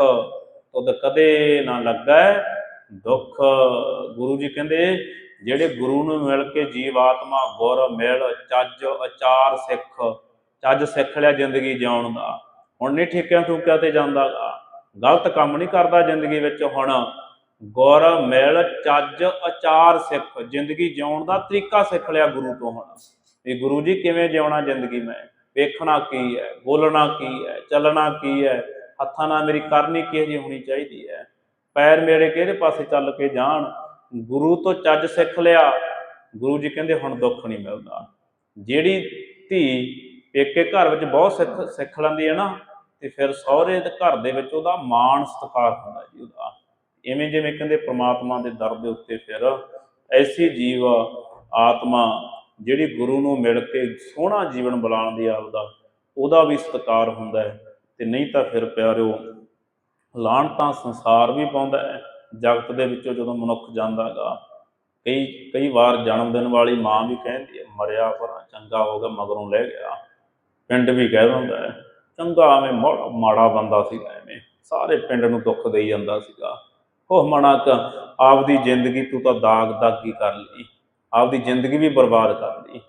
ਤਦ ਕਦੇ ਨਾ ਲੱਗੈ ਦੁੱਖ। ਗੁਰੂ ਜੀ ਕਹਿੰਦੇ, ਜਿਹੜੇ ਗੁਰੂ ਨੂੰ ਮਿਲ ਕੇ ਜੀਵ ਆਤਮਾ ਗੁਰ ਮਿਲ ਚੱਜ ਅਚਾਰ ਸਿੱਖ, ਚੱਜ ਸਿੱਖ ਲਿਆ ਜ਼ਿੰਦਗੀ ਜਿਉਣ ਦਾ। ਹੁਣ ਨਹੀਂ ਠੇਕਿਆਂ ਠੂਕਿਆਂ ਤੇ ਜਾਂਦਾਗਾ ਗਲਤ ਕੰਮ ਨਹੀਂ ਕਰਦਾ ਜ਼ਿੰਦਗੀ ਵਿੱਚ ਹੁਣ। ਗੁਰ ਮਿਲ ਚੱਜ ਅਚਾਰ ਸਿੱਖ, ਜ਼ਿੰਦਗੀ ਜਿਉਣ ਦਾ ਤਰੀਕਾ ਸਿੱਖ ਲਿਆ ਗੁਰੂ ਤੋਂ ਹੁਣ। ਵੀ ਗੁਰੂ ਜੀ ਕਿਵੇਂ ਜਿਉਣਾ ਜ਼ਿੰਦਗੀ ਮੈਂ? ਵੇਖਣਾ ਕੀ ਹੈ? ਬੋਲਣਾ ਕੀ ਹੈ? ਚੱਲਣਾ ਕੀ ਹੈ? ਹੱਥਾਂ ਨਾਲ ਮੇਰੀ ਕਰਨੀ ਕਿਹੋ ਜਿਹੀ ਹੋਣੀ ਚਾਹੀਦੀ ਹੈ? ਪੈਰ ਮੇਰੇ ਕਿਹੜੇ ਪਾਸੇ ਚੱਲ ਕੇ ਜਾਣ? ਗੁਰੂ ਤੋਂ ਚੱਜ ਸਿੱਖ ਲਿਆ। ਗੁਰੂ ਜੀ ਕਹਿੰਦੇ, ਹੁਣ ਦੁੱਖ ਨਹੀਂ ਮਿਲਦਾ। ਜਿਹੜੀ ਧੀ ਪੇਕੇ ਘਰ ਵਿੱਚ ਬਹੁਤ ਸਿੱਖ ਸਿੱਖ ਲੈਂਦੀ ਹੈ ਨਾ, ਤੇ ਫਿਰ ਸਹੁਰੇ ਦੇ ਘਰ ਦੇ ਵਿੱਚ ਉਹਦਾ ਮਾਣ ਸਤਿਕਾਰ ਹੁੰਦਾ ਜੀ ਉਹਦਾ। ਇਵੇਂ ਜਿਵੇਂ ਕਹਿੰਦੇ, ਪ੍ਰਮਾਤਮਾ ਦੇ ਦਰ ਦੇ ਉੱਤੇ ਫਿਰ ਐਸੀ ਜੀਵ, ਆਤਮਾ ਜਿਹੜੀ ਗੁਰੂ ਨੂੰ ਮਿਲ ਕੇ ਸੋਹਣਾ ਜੀਵਨ ਬੁਲਾਉਣ ਦੀ ਆਪਦਾ ਉਹਦਾ ਵੀ ਸਤਿਕਾਰ ਹੁੰਦਾ ਹੈ। ਤੇ ਨਹੀਂ ਤਾਂ ਫਿਰ ਪਿਆਰਿਓ ਲਾਹਣਤਾਂ ਸੰਸਾਰ ਵੀ ਪਾਉਂਦਾ ਹੈ, ਜਗਤ ਦੇ ਵਿੱਚੋਂ ਜਦੋਂ ਮਨੁੱਖ ਜਾਂਦਾਗਾ ਕਈ ਕਈ ਵਾਰ ਜਨਮ ਦਿਨ ਵਾਲੀ ਮਾਂ ਵੀ ਕਹਿੰਦੀ ਹੈ, ਮਰਿਆ ਪਰ, ਚੰਗਾ ਹੋ ਗਿਆ, ਮਗਰੋਂ ਲੈ ਗਿਆ। ਪਿੰਡ ਵੀ ਕਹਿ ਦਿੰਦਾ ਹੈ, ਚੰਗਾ ਐਵੇਂ ਮਾ- ਮਾੜਾ ਬੰਦਾ ਸੀਗਾ ਐਵੇਂ, ਸਾਰੇ ਪਿੰਡ ਨੂੰ ਦੁੱਖ ਦੇਈ ਜਾਂਦਾ ਸੀਗਾ। ਉਹ ਮਣਾ ਕ, ਆਪਦੀ ਜ਼ਿੰਦਗੀ ਤੂੰ ਤਾਂ ਦਾਗ ਦਾਗੀ ਕਰ ਲਈ। ਆਪਦੀ ਜ਼ਿੰਦਗੀ ਵੀ ਬਰਬਾਦ ਕਰ ਲਈ।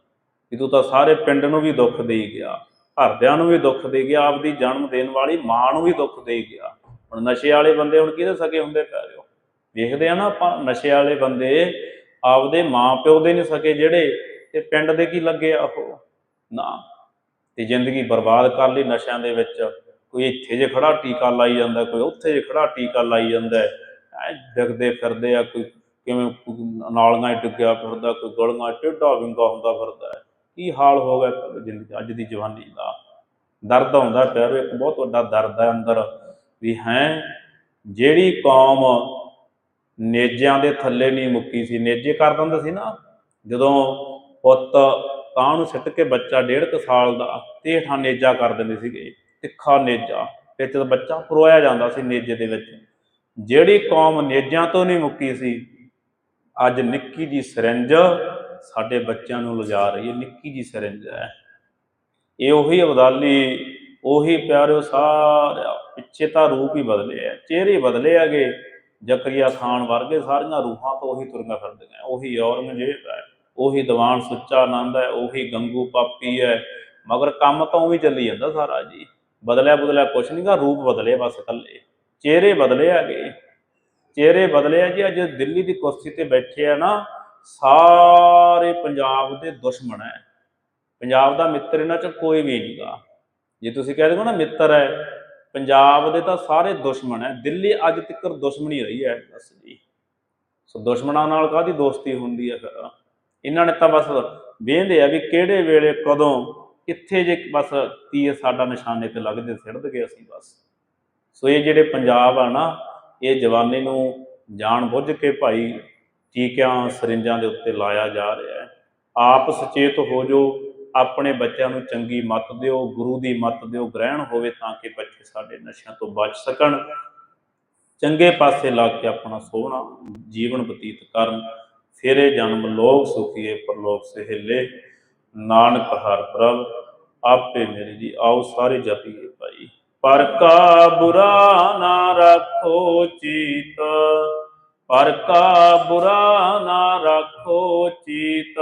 ਵੀ ਤੂੰ ਤਾਂ ਸਾਰੇ ਪਿੰਡ ਨੂੰ ਵੀ ਦੁੱਖ ਦੇਈ ਗਿਆ, ਘਰਦਿਆਂ ਨੂੰ ਵੀ ਦੁੱਖ ਦੇ ਗਿਆ, ਆਪਦੀ ਜਨਮ ਦੇਣ ਵਾਲੀ ਮਾਂ ਨੂੰ ਵੀ ਦੁੱਖ ਦੇ ਗਿਆ। ਹੁਣ ਨਸ਼ੇ ਵਾਲੇ ਬੰਦੇ ਹੁਣ ਕਿਹਦੇ ਸਕੇ ਹੁੰਦੇ ਪੈ ਰਹੇ ਹੋ? ਵੇਖਦੇ ਆ ਨਾ ਆਪਾਂ, ਨਸ਼ੇ ਵਾਲੇ ਬੰਦੇ ਆਪਦੇ ਮਾਂ ਪਿਓ ਦੇ ਨਹੀਂ ਸਕੇ ਜਿਹੜੇ ਤੇ ਪਿੰਡ ਦੇ ਕੀ ਲੱਗੇ ਆ ਉਹ? ਨਾ। ਤੇ ਜ਼ਿੰਦਗੀ ਬਰਬਾਦ ਕਰ ਲਈ ਨਸ਼ਿਆਂ ਦੇ ਵਿੱਚ। ਕੋਈ ਇੱਥੇ ਜੇ ਖੜਾ ਟੀਕਾ ਲਾਈ ਜਾਂਦਾ, ਕੋਈ ਉੱਥੇ ਜੇ ਖੜਾ ਟੀਕਾ ਲਾਈ ਜਾਂਦਾ, ਐ ਡਿੱਗਦੇ ਫਿਰਦੇ ਆ, ਕੋਈ ਕਿਵੇਂ ਕੋਈ ਨਾਲੀਆਂ 'ਚ ਡਿੱਗਿਆ ਫਿਰਦਾ, ਕੋਈ ਗਲੀਆਂ 'ਚ ਟੇਢਾ ਵਿੰਗਾ ਹੁੰਦਾ ਫਿਰਦਾ ਕੀ ਹਾਲ ਹੋ ਗਿਆ ਜ਼ਿੰਦਗੀ ਅੱਜ ਦੀ ਜਵਾਨੀ ਦਾ? ਦਰਦ ਆਉਂਦਾ ਪਿਆਰੋ ਇੱਕ ਬਹੁਤ ਵੱਡਾ ਦਰਦ ਹੈ ਅੰਦਰ, ਵੀ ਹੈ, ਜਿਹੜੀ ਕੌਮ ਨੇਜਿਆਂ ਦੇ ਥੱਲੇ ਨਹੀਂ ਮੁੱਕੀ ਸੀ। ਨੇਜੇ ਕਰ ਦਿੰਦੇ ਸੀ ਨਾ, ਜਦੋਂ ਪੁੱਤ ਕਾਂ ਨੂੰ ਸਿੱਟ ਕੇ ਬੱਚਾ ਡੇਢ ਕੁ ਸਾਲ ਦਾ, ਤੇ ਹੇਠਾਂ ਨੇਜਾ ਕਰ ਦਿੰਦੇ ਸੀਗੇ, ਤਿੱਖਾ ਨੇਜਾ ਵਿੱਚ ਬੱਚਾ ਪਰੋਇਆ ਜਾਂਦਾ ਸੀ ਨੇਜੇ ਦੇ ਵਿੱਚ। ਜਿਹੜੀ ਕੌਮ ਨੇਜਿਆਂ ਤੋਂ ਨਹੀਂ ਮੁੱਕੀ ਸੀ ਅੱਜ ਨਿੱਕੀ ਜੀ ਸਿਰੰਜ ਸਾਡੇ ਬੱਚਿਆਂ ਨੂੰ ਲਿਜਾ ਰਹੀ ਹੈ, ਨਿੱਕੀ ਜੀ ਸਿਰੰਜ ਹੈ। ਇਹ ਉਹੀ ਅਬਦਾਲੀ, ਉਹੀ ਪਿਆਰਿਓ ਸਾਰਾ ਪਿੱਛੇ ਤਾਂ ਰੂਪ ਹੀ ਬਦਲੇ ਆ, ਚਿਹਰੇ ਬਦਲੇ ਹੈਗੇ ਜ਼ਕਰੀਆ ਖਾਨ ਵਰਗੇ ਸਾਰੀਆਂ ਰੂਹਾਂ ਤੋਂ ਉਹੀ ਤੁਰੀਆਂ ਫਿਰਦੀਆਂ ਉਹੀ ਔਰੰਗਜ਼ੇਬ ਹੈ, ਉਹੀ ਦੀਵਾਨ ਸੁੱਚਾ ਆਨੰਦ ਹੈ, ਉਹੀ ਗੰਗੂ ਪਾਪੀ ਹੈ, ਮਗਰ ਕੰਮ ਤਾਂ ਉਵੇਂ ਚੱਲੀ ਜਾਂਦਾ ਸਾਰਾ ਜੀ ਬਦਲਿਆ ਬਦਲਿਆ ਕੁਛ ਨਹੀਂਗਾ ਰੂਪ ਬਦਲੇ ਬਸ ਇਕੱਲੇ, ਚਿਹਰੇ ਬਦਲੇ ਹੈਗੇ ਚਿਹਰੇ ਬਦਲੇ ਆ ਜੀ, ਅੱਜ ਦਿੱਲੀ ਦੀ ਕੁਰਸੀ ਤੇ ਬੈਠੇ ਆ ਨਾ, ਸਾਰੇ ਪੰਜਾਬ ਦੇ ਦੁਸ਼ਮਣ ਹੈ ਪੰਜਾਬ ਦਾ ਮਿੱਤਰ ਇਹਨਾਂ ਚ ਕੋਈ ਵੀ ਨਹੀਂਗਾ। ਜੇ ਤੁਸੀਂ ਕਹਿ ਦਿਓ ਨਾ ਮਿੱਤਰ ਹੈ ਪੰਜਾਬ ਦੇ ਤਾਂ ਸਾਰੇ ਦੁਸ਼ਮਣ ਹੈ ਦਿੱਲੀ ਅੱਜ ਤੱਕ ਦੁਸ਼ਮਣੀ ਰਹੀ ਹੈ ਬਸ ਜੀ। ਸੋ ਦੁਸ਼ਮਣਾਂ ਨਾਲ ਕਾਹਦੀ ਦੋਸਤੀ ਹੁੰਦੀ ਹੈ ਫਿਰ? ਇਹਨਾਂ ਨੇ ਤਾਂ ਬਸ ਵੇਂਦੇ ਆ ਵੀ ਕਿਹੜੇ ਵੇਲੇ ਕਦੋਂ, ਕਿੱਥੇ ਜੇ ਬਸ ਤੀਰ ਸਾਡਾ ਨਿਸ਼ਾਨੇ ਤੇ ਲੱਗਦੇ, ਸਿੱੜਦ ਗਏ ਅਸੀਂ ਬਸ। ਸੋ ਇਹ ਜਿਹੜੇ ਪੰਜਾਬ ਆ ਨਾ ਇਹ ਜਵਾਨੀ ਨੂੰ ਜਾਣ ਬੁੱਝ ਕੇ ਭਾਈ ਟੀਕਿਆਂ ਸਰਿੰਜਾਂ ਦੇ ਉੱਤੇ ਲਾਇਆ ਜਾ ਰਿਹਾ ਹੈ। ਆਪ ਸੁਚੇਤ ਹੋ ਜੋ ਆਪਣੇ ਬੱਚਿਆਂ ਨੂੰ ਚੰਗੀ ਮੱਤ ਦਿਓ, ਗੁਰੂ ਦੀ ਮੱਤ ਦਿਓ, ਗ੍ਰਹਿਣ ਹੋਵੇ ਤਾਂ ਕਿ ਬੱਚੇ ਸਾਡੇ ਨਸ਼ਿਆਂ ਤੋਂ ਬਚ ਸਕਣ। ਚੰਗੇ ਪਾਸੇ ਲੱਗ ਕੇ ਆਪਣਾ ਸੋਹਣਾ ਜੀਵਨ ਬਤੀਤ ਕਰਨ। ਫੇਰੇ ਜਨਮ ਲੋਕ ਸੁਖੀਏ, ਪਰਲੋਕ ਸਹਿਲੇ, ਨਾਨਕ ਹਰ ਪ੍ਰਭ, ਆਪੇ ਮੇਰੇ ਜੀ, ਆਓ ਸਾਰੇ ਜਪੀਏ ਭਾਈ। ਪਰ ਕਾ ਬੁਰਾ ਨਾ ਰੱਖੋ ਚੀਤ ਪਰ ਕਾ ਬੁਰਾ ਨਾ ਰੱਖੋ ਚੀਤ।